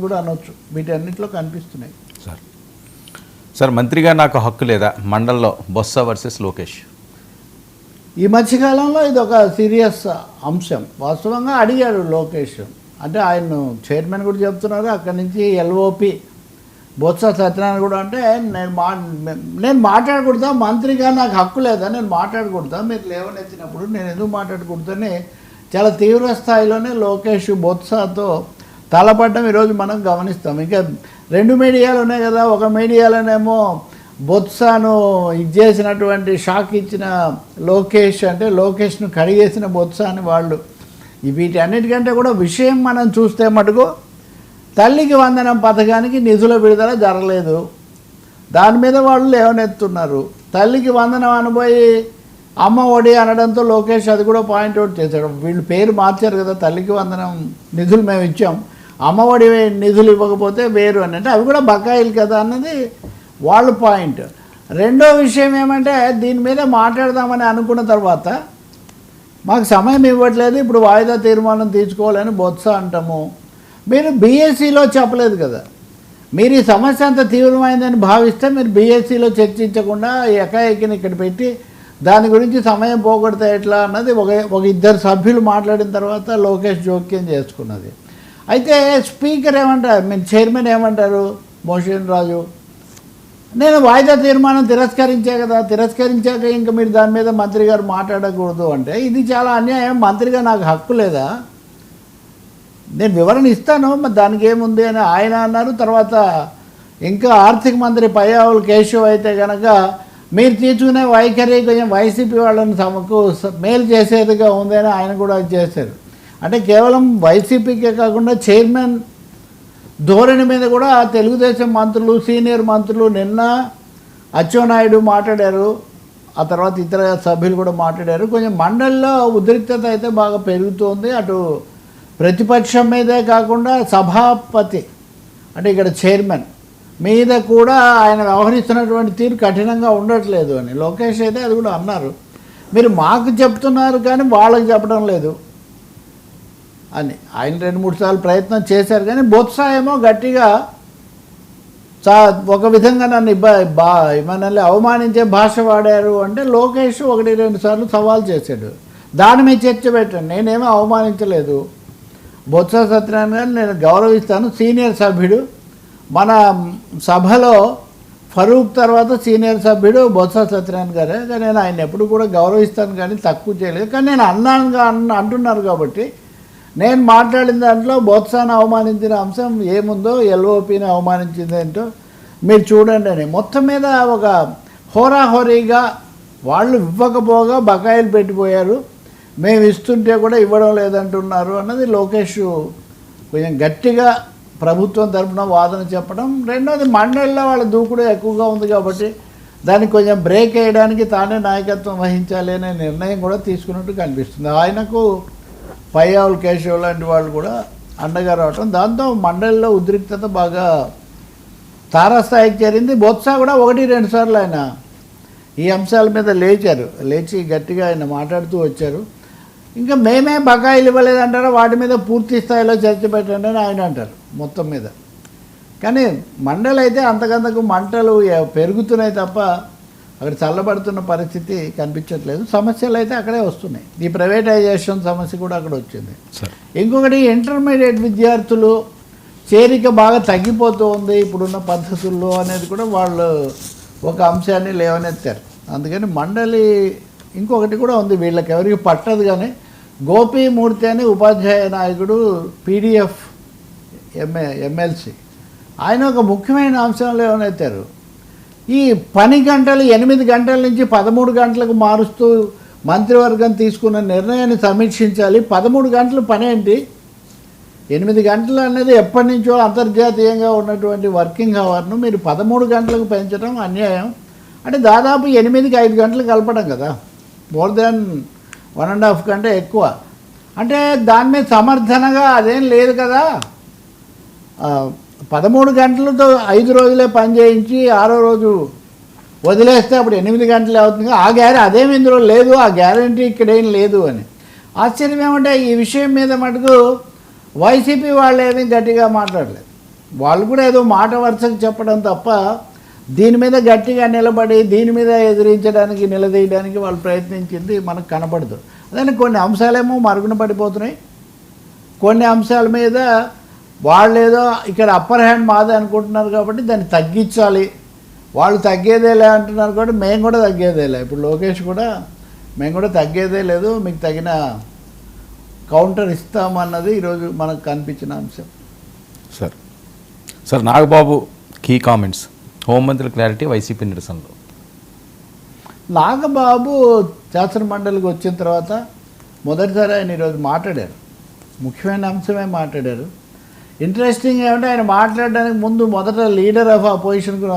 అని కూడా అనొచ్చు. వీటన్నిటిలో కనిపిస్తున్నాయి. సార్. సార్ మంత్రిగా నాకు హక్కు లేదా? మండల్లో బొత్స వర్సెస్ లోకేష్. ఈ మధ్యకాలంలో ఇది ఒక సీరియస్ అంశం. వాస్తవంగా అడిగాడు లోకేష్. అంటే ఆయన చైర్మన్ కూడా చెప్తున్నారు. అక్కడి నుంచి ఎల్ఓపి బొత్స సత్యనారాయణ కూడా అంటే నేను మా నేను మాట్లాడకూడదా? మంత్రిగా నాకు హక్కు లేదా? నేను మాట్లాడకూడదా? మీరు లేవనెత్తినప్పుడు నేను ఎందుకు మాట్లాడకూడదని చాలా తీవ్ర స్థాయిలోనే లోకేష్ బొత్సతో తలపడడం ఈరోజు మనం గమనిస్తాం. ఇంకా రెండు మీడియాలు ఉన్నాయి కదా. ఒక మీడియాలోనేమో బొత్సాను ఇది చేసినటువంటి షాక్ ఇచ్చిన లోకేష్ అంటే లోకేష్ను కడిగేసిన బొత్స అని వాళ్ళు. వీటి వీటన్నిటికంటే కూడా విషయం మనం చూస్తే మటుకు తల్లికి వందనం పథకానికి నిధుల విడుదల జరగలేదు. దాని మీద వాళ్ళు లేవనెత్తున్నారు. తల్లికి వందనం అనబోయి అమ్మ ఒడి అనడంతో లోకేష్ అది కూడా పాయింట్ అవుట్ చేశాడు. వీళ్ళు పేరు మార్చారు కదా తల్లికి వందనం నిధులు మేము ఇచ్చాం. అమ్మ ఒడి నిధులు ఇవ్వకపోతే వేరు అని అంటే అవి కూడా బకాయిలు కదా అన్నది వాళ్ళ పాయింట్. రెండో విషయం ఏమంటే దీని మీద మాట్లాడదామని అనుకున్న తర్వాత మాకు సమయం ఇవ్వట్లేదు ఇప్పుడు వాయిదా తీర్మానం తీసుకోవాలని బొత్స అంటాము. మీరు బీఎస్సీలో చెప్పలేదు కదా. మీరు ఈ సమస్య అంత తీవ్రమైందని భావిస్తే మీరు బీఎస్సీలో చర్చించకుండా ఎకాఎకిని ఇక్కడ పెట్టి దాని గురించి సమయం పోగొడితే ఎట్లా అన్నది ఒక ఒక ఇద్దరు సభ్యులు మాట్లాడిన తర్వాత లోకేష్ జోక్యం చేసుకున్నది. అయితే స్పీకర్ ఏమంటారు? మీ చైర్మన్ ఏమంటారు? మోషన్ రాజు. నేను వాయిదా తీర్మానం తిరస్కరించే కదా. తిరస్కరించాక ఇంకా మీరు దాని మీద మంత్రి గారు మాట్లాడకూడదు అంటే ఇది చాలా అన్యాయం. మంత్రిగా నాకు హక్కు లేదా? నేను వివరణ ఇస్తాను. మరి దానికి ఏముంది అని ఆయన అన్నారు. తర్వాత ఇంకా ఆర్థిక మంత్రి పయ్యావులు కేశవ్ అయితే కనుక మీరు తీసుకునే వైఖరి కొంచెం వైసీపీ వాళ్ళని తమకు మేలు చేసేదిగా ఉందని ఆయన కూడా చేశారు. అంటే కేవలం వైసీపీకే కాకుండా చైర్మన్ ధోరణి మీద కూడా తెలుగుదేశం మంత్రులు సీనియర్ మంత్రులు నిన్న అచ్చెన్నాయుడు మాట్లాడారు. ఆ తర్వాత ఇతర సభ్యులు కూడా మాట్లాడారు. కొంచెం మండలిలో ఉద్రిక్తత అయితే బాగా పెరుగుతోంది. అటు ప్రతిపక్షం మీదే కాకుండా సభాపతి అంటే ఇక్కడ చైర్మన్ మీద కూడా ఆయన వ్యవహరిస్తున్నటువంటి తీరు కఠినంగా ఉండట్లేదు అని. లోకేష్ అయితే అది కూడా అన్నారు. మీరు మాకు చెప్తున్నారు కానీ వాళ్ళకి చెప్పడం లేదు. అని. ఆయన రెండు మూడు సార్లు ప్రయత్నం చేశారు కానీ బొత్స ఏమో గట్టిగా చా ఒక విధంగా నన్ను ఇబ్బ బా మనల్ని అవమానించే భాష వాడారు అంటే లోకేష్ ఒకటి రెండు సార్లు సవాల్ చేశాడు. దాని మీద చర్చ పెట్టండి. నేనేమీ అవమానించలేదు. బొత్స సత్యనారాయణ గారిని నేను గౌరవిస్తాను. సీనియర్ సభ్యుడు. మన సభలో ఫరూక్ తర్వాత సీనియర్ సభ్యుడు బొత్స సత్యనారాయణ గారే. కానీ నేను ఆయన ఎప్పుడు కూడా గౌరవిస్తాను కానీ తక్కువ చేయలేదు. కానీ నేను అన్నాను అంటున్నారు కాబట్టి నేను మాట్లాడిన దాంట్లో బొత్సాను అవమానించిన అంశం ఏముందో ఎల్ఓపిని అవమానించిందేంటో మీరు చూడండి అని. మొత్తం మీద ఒక హోరాహోరీగా వాళ్ళు ఇవ్వకపోగా బకాయిలు పెట్టిపోయారు. మేము ఇస్తుంటే కూడా ఇవ్వడం లేదంటున్నారు అన్నది లోకేష్ కొంచెం గట్టిగా ప్రభుత్వం తరపున వాదన చెప్పడం. రెండోది మండలిలో వాళ్ళ దూకుడు ఎక్కువగా ఉంది కాబట్టి దానికి కొంచెం బ్రేక్ వేయడానికి తానే నాయకత్వం వహించాలి అనే నిర్ణయం కూడా తీసుకున్నట్టు కనిపిస్తుంది. ఆయనకు పయ్యావులు కేశవ్ లాంటి వాళ్ళు కూడా అండగా రావటం. దాంతో మండలిలో ఉద్రిక్తత బాగా తారాస్థాయికి చేరింది. బొత్స కూడా ఒకటి రెండు సార్లు ఆయన ఈ అంశాల మీద లేచారు. లేచి గట్టిగా ఆయన మాట్లాడుతూ వచ్చారు. ఇంకా మేమే బకాయిలు ఇవ్వలేదంటారా? వాటి మీద పూర్తి స్థాయిలో చర్చ పెట్టండి అని ఆయన అంటారు మొత్తం మీద. కానీ మండలైతే అయితే అంతకంతకు మంటలు పెరుగుతున్నాయి తప్ప అక్కడ చల్లబడుతున్న పరిస్థితి కనిపించట్లేదు. సమస్యలు అయితే అక్కడే వస్తున్నాయి. ఈ ప్రైవేటైజేషన్ సమస్య కూడా అక్కడ వచ్చింది. ఇంకొకటి ఇంటర్మీడియట్ విద్యార్థులు చేరిక బాగా తగ్గిపోతూ ఉంది. ఇప్పుడున్న పద్ధతుల్లో అనేది కూడా వాళ్ళు ఒక అంశాన్ని లేవనెత్తారు. అందుకని మండలి ఇంకొకటి కూడా ఉంది. వీళ్ళకి ఎవరికి పట్టదు కానీ గోపీమూర్తి అని ఉపాధ్యాయ నాయకుడు పీడిఎఫ్ ఎంఏ ఎమ్మెల్సీ ఆయన ఒక ముఖ్యమైన అంశం లేవనెత్తారు. ఈ పని గంటలు ఎనిమిది గంటల నుంచి పదమూడు గంటలకు మారుస్తూ మంత్రివర్గం తీసుకున్న నిర్ణయాన్ని సమీక్షించాలి. పదమూడు గంటలు పని ఏంటి? ఎనిమిది గంటలు అనేది ఎప్పటి నుంచో అంతర్జాతీయంగా ఉన్నటువంటి వర్కింగ్ అవర్ను మీరు పదమూడు గంటలకు పెంచడం అన్యాయం. అంటే దాదాపు ఎనిమిదికి ఐదు గంటలు కలపడం కదా. More than one and half కంటే ఎక్కువ. అంటే దాని మీద సమర్థనగా అదేం లేదు కదా. పదమూడు గంటలతో ఐదు రోజులే పని చేయించి ఆరో రోజు వదిలేస్తే అప్పుడు ఎనిమిది గంటలు అవుతుంది. ఆ గ్యారెంటీ అదేమి ఇందులో లేదు. ఆ గ్యారంటీ ఇక్కడేం లేదు అని. ఆశ్చర్యం ఏమంటే ఈ విషయం మీద మటుకు వైసీపీ వాళ్ళు ఏమీ గట్టిగా మాట్లాడలేదు. వాళ్ళు కూడా ఏదో మాట వరుసకు చెప్పడం తప్ప దీని మీద గట్టిగా నిలబడి దీని మీద ఎదిరించడానికి నిలదీయడానికి వాళ్ళు ప్రయత్నించింది మనకు కనపడదు. అదే కొన్ని అంశాలేమో మరుగున పడిపోతున్నాయి. కొన్ని అంశాల మీద వాళ్ళు ఏదో ఇక్కడ అప్పర్ హ్యాండ్ మాదే అనుకుంటున్నారు కాబట్టి దాన్ని తగ్గించాలి. వాళ్ళు తగ్గేదేలే అంటున్నారు కాబట్టి మేము కూడా తగ్గేదేలే ఇప్పుడు లోకేష్ కూడా మేము కూడా తగ్గేదే లేదు మీకు తగిన కౌంటర్ ఇస్తామన్నది ఈరోజు మనకు కనిపించిన అంశం. సార్ సార్ నాగబాబు కీ కామెంట్స్ హోంమంత్రి క్లారిటీ వైసీపీ నిరసనలో. నాగబాబు శాసన మండలికి వచ్చిన తర్వాత మొదటిసారి ఆయన ఈరోజు మాట్లాడారు. ముఖ్యమైన అంశమే మాట్లాడారు. ఇంట్రెస్టింగ్ ఏమంటే ఆయన మాట్లాడడానికి ముందు మొదట లీడర్ ఆఫ్ అపోజిషన్కు కూడా